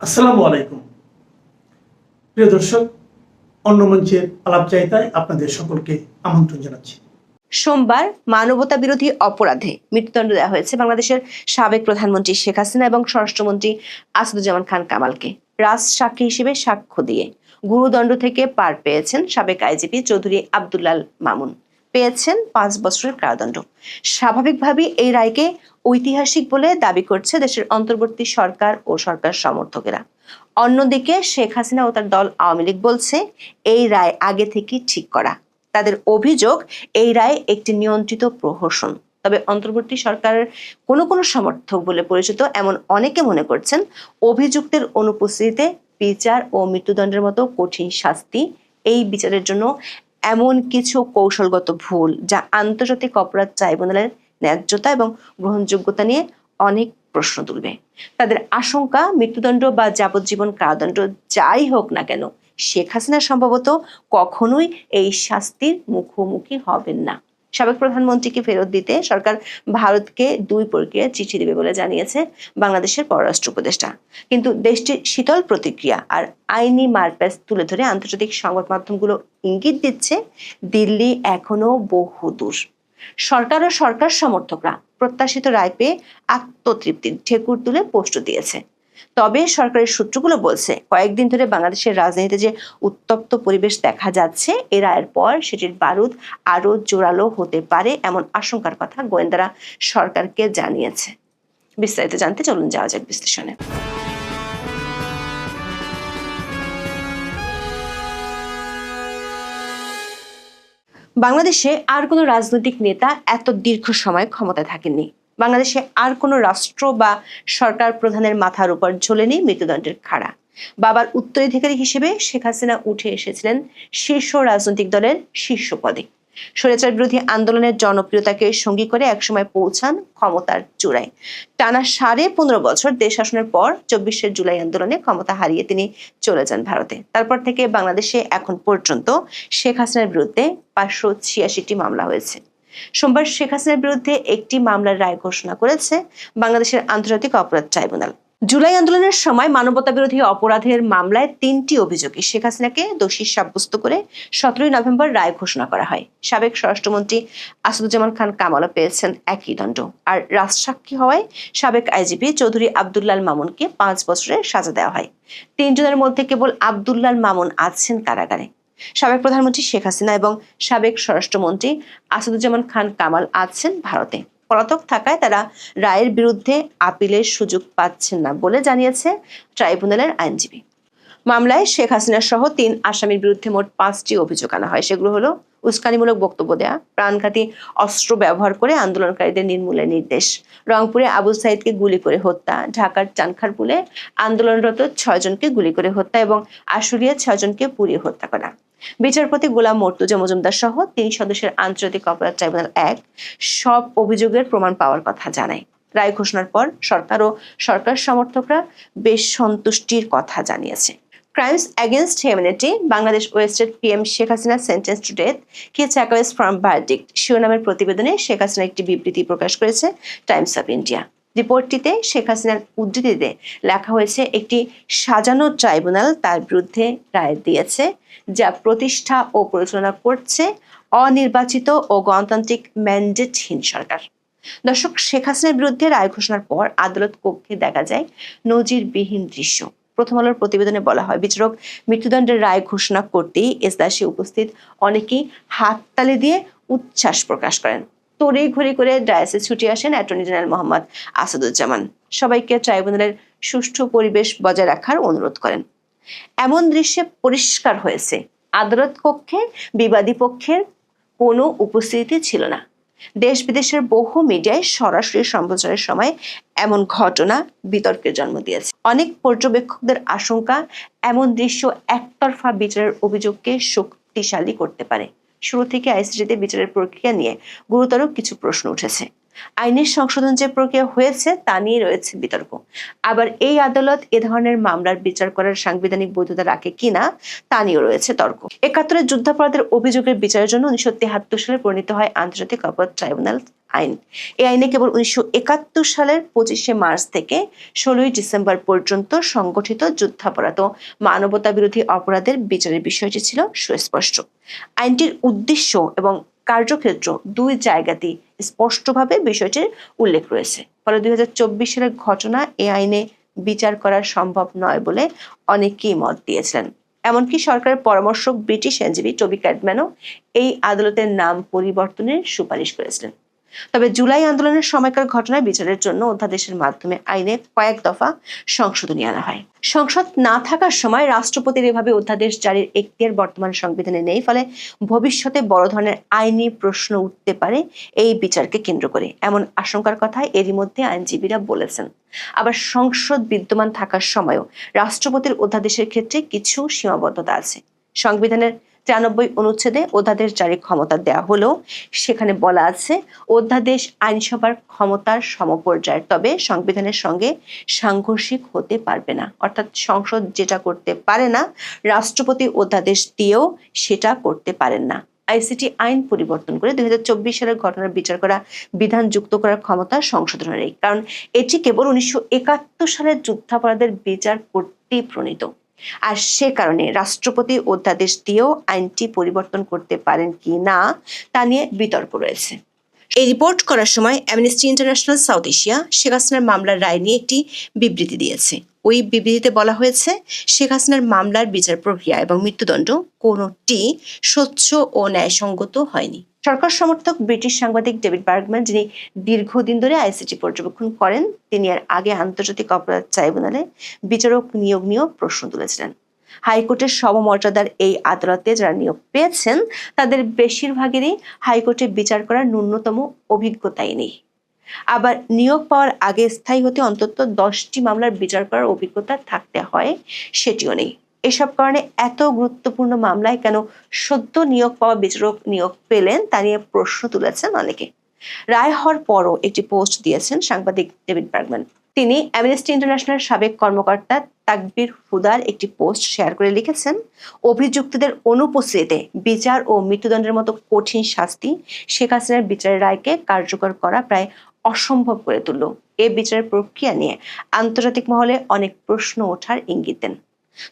আসসালামু আলাইকুম। প্রিয় দর্শক, অন্য মঞ্চের আলাপচারিতায় আপনাদের সকলকে আমন্ত্রণ জানাচ্ছি। সোমবার মানবতা বিরোধী অপরাধে মৃত্যুদণ্ড দেওয়া হয়েছে বাংলাদেশের সাবেক প্রধানমন্ত্রী শেখ হাসিনা এবং স্বরাষ্ট্রমন্ত্রী আসাদুজ্জামান খান কামালকে। রাজ সাক্ষী হিসেবে সাক্ষ্য দিয়ে গুরুদণ্ড থেকে পার পেয়েছেন সাবেক আইজিপি চৌধুরী আব্দুল্লাল মামুন। পেয়েছেন পাঁচ বছরের কারাদণ্ড। স্বাভাবিকভাবেই এই রায়কে ঐতিহাসিক বলে দাবি করছে দেশের অন্তর্বর্তী সরকার ও সরকার সমর্থকেরা। অন্যদিকে শেখ হাসিনা ও তার দল আওয়ামী লীগ বলছে, এই রায় আগে থেকেই ঠিক করা। তাদের অভিযোগ, এই রায় একটি নিয়ন্ত্রিত প্রহসন। তবে অন্তর্বর্তী সরকারের কোনো কোনো সমর্থক বলে পরিচিত এমন অনেকে মনে করছেন, অভিযুক্তের অনুপস্থিতিতে বিচার ও মৃত্যুদণ্ডের মতো কঠিন শাস্তি এই বিচারের জন্য এমন কিছু কৌশলগত ভুল যা আন্তর্জাতিক অপরাধ ট্রাইব্যুনালের ন্যায্যতা এবং গ্রহণযোগ্যতা নিয়ে অনেক প্রশ্ন তুলবে। তাদের আশঙ্কা, মৃত্যুদণ্ড বা যাবজ্জীবন কারাদণ্ড যাই হোক না কেন, শেখ হাসিনা সম্ভবত কখনোই এই শাস্তির মুখোমুখি হবেন না। সাবেক প্রধানমন্ত্রীকে ফেরত দিতে সরকার ভারতকে দুই প্রক্রিয়া চিঠি দেবে বলে জানিয়েছে বাংলাদেশের পররাষ্ট্র উপদেষ্টা। কিন্তু দেশটির শীতল প্রতিক্রিয়া আর আইনি মারপ্যাচ তুলে ধরে আন্তর্জাতিক সংবাদ মাধ্যমগুলো ইঙ্গিত দিচ্ছে দিল্লি এখনও বহু দূর সরকার ও সরকার সমর্থকরা প্রত্যাশিত রায় পেয়ে আত্মতৃপ্তির ঠেকুর তুলে পোস্ট দিয়েছে। তবে সরকারের সূত্রগুলো বলছে, কয়েকদিন ধরে বাংলাদেশের রাজনীতিতে যে উত্তপ্ত পরিবেশ দেখা যাচ্ছে, এ রায়ের পর সেটির বারুদ আরও জোরালো হতে পারে এমন আশঙ্কার কথা গোয়েন্দারা সরকারকে জানিয়েছে। বিস্তারিত জানতে চলুন যাওয়া যাক বিশ্লেষণে। বাংলাদেশে আর কোনো রাজনৈতিক নেতা এত দীর্ঘ সময় ক্ষমতায় থাকেননি। বাংলাদেশে আর কোনো রাষ্ট্র বা সরকার প্রধানের মাথার উপর ঝোলে নেই মৃত্যুদণ্ডের খাড়া। বাবার উত্তরাধিকারী হিসেবে শেখ হাসিনা উঠে এসেছিলেন শীর্ষ রাজনৈতিক দলের শীর্ষ পদে। স্বৈরাচার বিরোধী আন্দোলনের জনপ্রিয়তাকে সঙ্গী করে একসময় পৌঁছান ক্ষমতার চূড়ায়। টানা সাড়ে পনেরো বছর দেশ শাসনের পর চব্বিশে জুলাই আন্দোলনে ক্ষমতা হারিয়ে তিনি চলে যান ভারতে। তারপর থেকে বাংলাদেশে এখন পর্যন্ত শেখ হাসিনার বিরুদ্ধে পাঁচশো ছিয়াশিটি মামলা হয়েছে। সোমবার শেখ হাসিনার বিরুদ্ধে একটি মামলার রায় ঘোষণা করেছে বাংলাদেশের আন্তর্জাতিক অপরাধ ট্রাইব্যুনাল। জুলাই আন্দোলনের সময় মানবতা বিরোধী অপরাধের মামলায় তিনটি অভিযোগে শেখ হাসিনাকে দোষী সাব্যস্ত করে সতেরোই নভেম্বর রায় ঘোষণা করা হয়। সাবেক স্বরাষ্ট্রমন্ত্রী আসাদুজ্জামান খান কামালও পেয়েছেন একই দণ্ড। আর রাজসাক্ষী হওয়ায় সাবেক আইজিপি চৌধুরী আব্দুল্লাল মামুনকে পাঁচ বছরের সাজা দেওয়া হয়। তিনজনের মধ্যে কেবল আব্দুল্লাল মামুন আছেন কারাগারে। সাবেক প্রধানমন্ত্রী শেখ হাসিনা এবং সাবেক স্বরাষ্ট্রমন্ত্রী আসাদুজ্জামান খান কামাল আছেন ভারতে। পলাতক থাকায় তারা রায়ের বিরুদ্ধে আপিলের সুযোগ পাচ্ছেন না বলে জানিয়েছে ট্রাইব্যুনালের আইনজীবী। মামলায় শেখ হাসিনা সহ তিন আসামির বিরুদ্ধে মোট পাঁচটি অভিযোগ আনা হয়। সেগুলো হলো উস্কানিমূলক বক্তব্য দেয়া, প্রাণঘাতী অস্ত্র ব্যবহার করে আন্দোলনকারীদের নির্মূলের নির্দেশ, রংপুরে আবু সাইদকে গুলি করে হত্যা, ঢাকার চানখারপুলে আন্দোলনরত ছয়জনকে গুলি করে হত্যা এবং আশুলিয়া ছয়জনকে পুড়িয়ে হত্যা করা। বিচারপতি গোলাম মর্তুজা মজুমদার সহ তিন সদস্যের আন্তর্জাতিক অপরাধ ট্রাইব্যুনাল এক সব অভিযোগের প্রমাণ পাওয়ার কথা জানায়। রায় ঘোষণার পর সরকার ও সরকার সমর্থকরা বেশ সন্তুষ্টির কথা জানিয়েছে। Crimes against humanity, Bangladesh ওয়েস্টের PM Sheikh Hasina sentence to death, কি চ্যাকওয়েস ফ্রম ভার্ডিক্ট শিরোনামের প্রতিবেদনে শেখ হাসিনা একটি বিবৃতি প্রকাশ করেছে টাইমস অফ ইন্ডিয়া। রিপোর্টটিতে শেখ হাসিনার উদ্ধৃতিতে লেখা হয়েছে, একটি সাজানো ট্রাইব্যুনাল তার বিরুদ্ধে রায় দিয়েছে, যা প্রতিষ্ঠা ও পরিচালনা করছে অনির্বাচিত ও গণতান্ত্রিক ম্যান্ডেটহীন সরকার। দর্শক, শেখ হাসিনার বিরুদ্ধে রায় ঘোষণার পর আদালত কক্ষে দেখা যায় নজিরবিহীন দৃশ্য। প্রথম আলোর প্রতিবেদনে বলা হয়, বিচারক মৃত্যুদণ্ডের রায় ঘোষণা করতেই এসদাসে উপস্থিত অনেকেই হাততালি দিয়ে উচ্ছ্বাস প্রকাশ করেন। তড়ি ঘড়ি করে ডায়াসে ছুটে আসেন অ্যাটর্নি জেনারেল মোহাম্মদ আসাদুজ্জামান। সবাইকে ট্রাইব্যুনালের সুষ্ঠু পরিবেশ বজায় রাখার অনুরোধ করেন। এমন দৃশ্যে পরিষ্কার হয়েছে, আদালত কক্ষে বিবাদী পক্ষের কোনো উপস্থিতি ছিল না। দেশ বিদেশের বহু মিডিয়ায় সরাসরি সম্প্রচারের সময় এমন ঘটনা বিতর্কের জন্ম দিয়েছে। অনেক পর্যবেক্ষকদের আশঙ্কা, এমন দৃশ্য একতরফা বিচারের অভিযোগকে শক্তিশালী করতে পারে। শুরু থেকে আইসিটিতে বিচারের প্রক্রিয়া নিয়ে গুরুতর কিছু প্রশ্ন উঠেছে। আইনের সংশোধন যে প্রক্রিয়া হয়েছে, তা নিয়ে রয়েছে বিতর্ক। আবার এই আদালত এ ধরনের মামলার বিচার করার সাংবিধানিক বৈধতা রাখে কিনা, তা নিয়েও রয়েছে তর্ক। একাত্তরের যুদ্ধাপরাধের অভিযোগের বিচারের জন্য উনিশশো সালে পরিণত হয় আন্তর্জাতিক অপরাধ ট্রাইব্যুনাল আইন। এই আইনে কেবল উনিশশো একাত্তর সালের পঁচিশে মার্চ থেকে ষোলোই ডিসেম্বর পর্যন্ত সংগঠিত যুদ্ধাপরাধ ও মানবতা বিরোধী অপরাধের বিচারের বিষয়টি ছিল সুস্পষ্ট। আইনটির উদ্দেশ্য এবং কার্যক্ষেত্র দুই জায়গাতেই স্পষ্টভাবে বিষয়টির উল্লেখ রয়েছে। ফলে দুই হাজার চব্বিশ সালের ঘটনা এই আইনে বিচার করা সম্ভব নয় বলে অনেকেই মত দিয়েছিলেন। এমনকি সরকারের পরামর্শক ব্রিটিশ আইনজীবী টবি ক্যাডম্যানও এই আদালতের নাম পরিবর্তনের সুপারিশ করেছিলেন। তবে জুলাই আন্দোলনের সময়কার ঘটনায় বিচারের জন্য অধ্যাদেশের মাধ্যমে আইনে কয়েক দফা সংশোধনী আনা হয়। সংসদ না থাকার সময় রাষ্ট্রপতির এভাবে অধ্যাদেশ জারির এখতিয়ার বর্তমান সংবিধানে নেই, ফলে ভবিষ্যতে বড় ধরনের আইনি প্রশ্ন উঠতে পারে এই বিচারকে কেন্দ্র করে। এমন আশঙ্কার কথা এরই মধ্যে আইনজীবীরা বলেছেন। আবার সংসদ বিদ্যমান থাকার সময়ও রাষ্ট্রপতির অধ্যাদেশের ক্ষেত্রে কিছু সীমাবদ্ধতা আছে। সংবিধানের তিরানব্বই অনুচ্ছেদে অধ্যাদেশ জারি ক্ষমতা দেওয়া হলেও সেখানে বলা আছে, অধ্যাদেশ আইনসভার ক্ষমতার সমপর্যায়ের তবে সংবিধানের সঙ্গে সাংঘর্ষিক হতে পারবে না। অর্থাৎ সংসদ যেটা করতে পারে না, রাষ্ট্রপতি অধ্যাদেশ দিয়েও সেটা করতে পারেন না। আইসিটি আইন পরিবর্তন করে দুই হাজার চব্বিশ সালের ঘটনার বিচার করা, বিধান যুক্ত করার ক্ষমতা সংশোধনের কারণ এটি কেবল উনিশশো একাত্তর সালের যুদ্ধাপরাধের বিচার করতেই প্রণীত। আর সে কারণে রাষ্ট্রপতি অধ্যাদেশ দিয়েও আইনটি পরিবর্তন করতে পারেন কি না, তা নিয়ে বিতর্ক রয়েছে। এই রিপোর্ট করার সময় Amnesty International South Asia Sheikh হাসিনার মামলার রায় নিয়ে একটি বিবৃতি দিয়েছে। ওই বিবৃতিতে বলা হয়েছে, শেখ হাসিনার মামলার বিচার প্রক্রিয়া এবং মৃত্যুদণ্ড কোনোটি স্বচ্ছ ও ন্যায়সঙ্গত হয়নি। সরকার সমর্থক ব্রিটিশ সাংবাদিক ডেভিড বার্গম্যান, যিনি দীর্ঘদিন ধরে আইসিটি পর্যবেক্ষণ করেন, তিনি এর আগে আন্তর্জাতিক অপরাধ ট্রাইব্যুনালে বিচারক নিয়োগ নিয়েও প্রশ্ন তুলেছিলেন। হাইকোর্টের সমমর্যাদার এই আদালতে যারা নিয়োগ পেয়েছেন, তাদের বেশিরভাগেরই হাইকোর্টে বিচার করার ন্যূনতম অভিজ্ঞতাই নেই। আবার নিয়োগ পাওয়ার আগে স্থায়ী হতে অন্তত দশটি মামলার বিচার করার অভিজ্ঞতা থাকতে হয়, সেটিও নেই। এসব কারণে এত গুরুত্বপূর্ণ মামলায় কেন সদ্য নিয়োগ পাওয়া বিচারক নিয়োগ পেলেন তা নিয়ে প্রশ্ন তুলেছেন অনেকে। রায় হওয়ার পরও একটি পোস্ট দিয়েছেন সাংবাদিক ডেভিড বার্গম্যান তিনি অ্যামনেস্টি ইন্টারন্যাশনাল সাবেক কর্মকর্তা তাকবির হুদার একটি পোস্ট শেয়ার করে লিখেছেন, অভিযুক্তদের অনুপস্থিতিতে বিচার ও মৃত্যুদণ্ডের মতো কঠিন শাস্তি শেখ হাসিনার বিচারের রায়কে কার্যকর করা প্রায় অসম্ভব করে তুলল। এ বিচারের প্রক্রিয়া নিয়ে আন্তর্জাতিক মহলে অনেক প্রশ্ন ওঠার ইঙ্গিত দেন।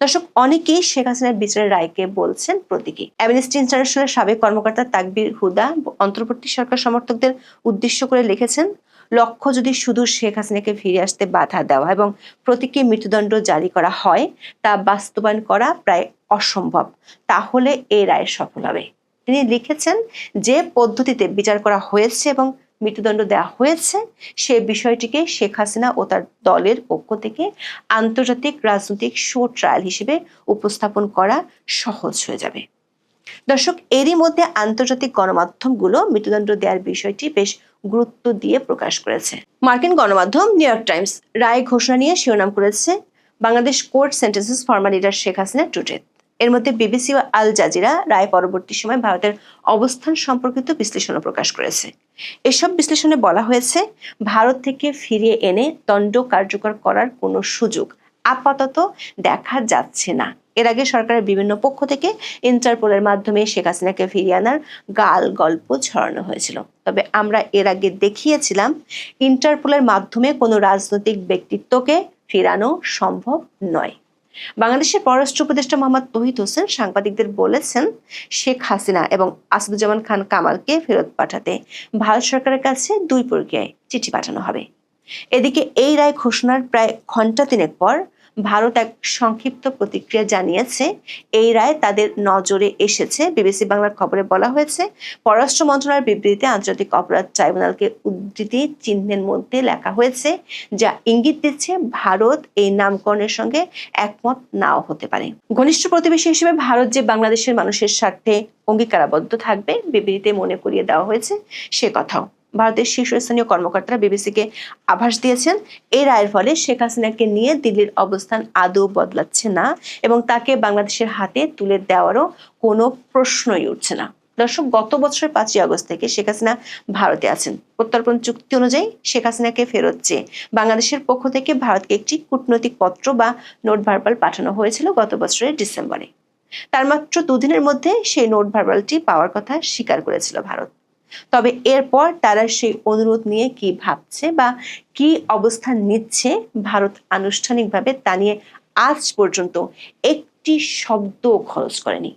দর্শক, অনেকেই শেখ হাসিনার বিচারের রায়কে বলছেন প্রতীকী। অ্যামনেস্টি ইন্টারন্যাশনাল সাবেক কর্মকর্তা তাকবির হুদা অন্তর্বর্তী সরকার সমর্থকদের উদ্দেশ্য করে লিখেছেন, লক্ষ্য যদি শুধু শেখ হাসিনাকে ফিরে আসতে বাধা দেওয়া এবং প্রতীকী মৃত্যুদণ্ড জারি করা হয়, তা বাস্তবায়ন করা প্রায় অসম্ভব, তাহলে এই রায় সফল হবে। তিনি লিখেছেন, যে পদ্ধতিতে বিচার করা হয়েছে এবং মৃত্যুদণ্ড দেওয়া হয়েছে, সে বিষয়টিকে শেখ হাসিনা ও তার দলের পক্ষ থেকে আন্তর্জাতিক রাজনৈতিক শো ট্রায়াল হিসেবে উপস্থাপন করা সহজ হয়ে যাবে। দর্শক, এরই মধ্যে আন্তর্জাতিক গণমাধ্যমগুলো মৃত্যুদণ্ড দেওয়ার বিষয়টি বেশ গুরুত্ব দিয়ে প্রকাশ করেছে। মার্কিন গণমাধ্যম নিউ ইয়র্ক টাইমস রায় ঘোষণা নিয়ে শিরোনাম করেছে Bangladesh court sentences former leader Sheikh Hasina to death এর মধ্যে বিবিসি ও আল জাজিরা রায় পরবর্তী সময় ভারতের অবস্থান সম্পর্কিত বিশ্লেষণও প্রকাশ করেছে। এসব বিশ্লেষণে বলা হয়েছে, ভারত থেকে ফিরিয়ে এনে দণ্ড কার্যকর করার কোনো সুযোগ আপাতত দেখা যাচ্ছে না। এর আগে সরকারের বিভিন্ন পক্ষ থেকে ইন্টারপোলের মাধ্যমে শেখ হাসিনাকে ফিরিয়ে আনার গাল গল্প ছড়ানো হয়েছিল। তবে আমরা এর আগে দেখিয়েছিলাম, ইন্টারপোলের মাধ্যমে কোনো রাজনৈতিক ব্যক্তিত্বকে ফেরানো সম্ভব নয়। বাংলাদেশের পররাষ্ট্র উপদেষ্টা মোহাম্মদ তহিদ হোসেন সাংবাদিকদের বলেছেন, শেখ হাসিনা এবং আসাদুজ্জামান খান কামালকে ফেরত পাঠাতে ভারত সরকারের কাছে দুই প্রক্রিয়ায় চিঠি পাঠানো হবে। এদিকে এই রায় ঘোষণার প্রায় ঘণ্টা তিনেক পর ভারত এক সংক্ষিপ্ত প্রতিক্রিয়া জানিয়েছে। এই রায় তাদের নজরে এসেছে। বিবিসি বাংলার খবরে বলা হয়েছে, পররাষ্ট্র মন্ত্রণালয়ের বিবৃতিতে আন্তর্জাতিক অপরাধ ট্রাইব্যুনালকে উদ্ধৃতি চিহ্নের মধ্যে লেখা হয়েছে, যা ইঙ্গিত দিচ্ছে ভারত এই নামকরণের সঙ্গে একমত নাও হতে পারে। ঘনিষ্ঠ প্রতিবেশী হিসেবে ভারত যে বাংলাদেশের মানুষের স্বার্থে অঙ্গীকারাবদ্ধ থাকবে, বিবৃতিতে মনে করিয়ে দেওয়া হয়েছে সে কথাও। ভারতের শীর্ষস্থানীয় কর্মকর্তারা বিবিসিকে আভাস দিয়েছেন। এই রায়ের ফলে শেখ হাসিনাকে নিয়ে দিল্লির অবস্থান আদৌ বদলাচ্ছে না এবং তাকে বাংলাদেশের হাতে তুলে দেওয়ারও কোনো প্রশ্নই উঠছে না। দর্শক, গত বছরের পাঁচই আগস্ট থেকে শেখ হাসিনা ভারতে আছেন। প্রত্যর্পণ চুক্তি অনুযায়ী শেখ হাসিনাকে ফেরত চেয়ে বাংলাদেশের পক্ষ থেকে ভারতকে একটি কূটনৈতিক পত্র বা নোট ভার্বাল পাঠানো হয়েছিল গত বছরের ডিসেম্বরে। তার মাত্র দুদিনের মধ্যে সেই নোট ভার্বালটি পাওয়ার কথা স্বীকার করেছিল ভারত। তবে এরপর তারা সেই অনুরোধ নিয়ে কি ভাবছে বা কি অবস্থান নিচ্ছে ভারত আনুষ্ঠানিকভাবে তা নিয়ে আজ পর্যন্ত একটি শব্দ খরচ করেনি।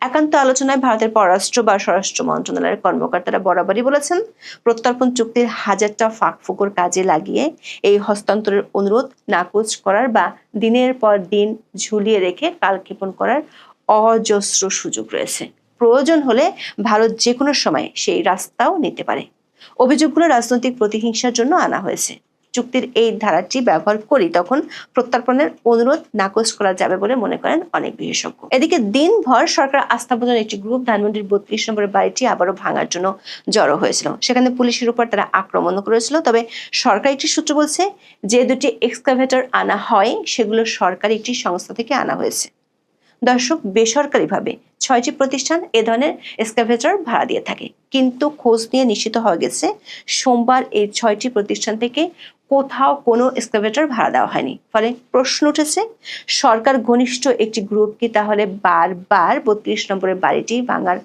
একান্ত আলোচনায় ভারতের পররাষ্ট্র বা স্বরাষ্ট্র মন্ত্রণালয়ের কর্মকর্তারা বরাবরই বলেছেন, প্রত্যর্পণ চুক্তির হাজারটা ফাঁকফুকর কাজে লাগিয়ে এই হস্তান্তরের অনুরোধ নাকচ করার বা দিনের পর দিন ঝুলিয়ে রেখে কালক্ষেপণ করার অজস্র সুযোগ রয়েছে। প্রয়োজন হলে ভারত যে কোনো সময় সেই রাস্তাও নিতে পারে। অভিযোগগুলো রাজনৈতিক প্রতিহিংসার জন্য আনা হয়েছে। চুক্তির এই ধারাটি ব্যবহার করি তখন প্রত্যর্পণের অনুরোধ নাকচ করা যাবে বলে মনে করেন অনেক বিশেষজ্ঞ। এদিকে দিনভর সরকার আস্থাবোধন একটি গ্রুপ ধানমন্ডির বত্রিশ নম্বরের বাড়িটি আবারও ভাঙার জন্য জড়ো হয়েছিল। সেখানে পুলিশের উপর তারা আক্রমণ করেছিল। তবে সরকার একটি সূত্র বলছে, যে দুটি এক্সকাভেটর আনা হয়, সেগুলো সরকারি একটি সংস্থা থেকে আনা হয়েছে। দর্শক, বেসরকারিভাবে ছয়টি প্রতিষ্ঠান এ ধরনের এক্সকাভেটর ভাড়া দিয়ে থাকে। কিন্তু খোঁজ নিয়ে নিশ্চিত হয়ে গেছে, সোমবার এই ছয়টি প্রতিষ্ঠান থেকে কোথাও কোনো এক্সকাভেটর ভাড়া দেওয়া হয়নি। ফলে প্রশ্ন উঠেছে, সরকার ঘনিষ্ঠ একটি গ্রুপ কি তাহলে বারবার বত্রিশ নম্বরের বাড়িটি ভাঙার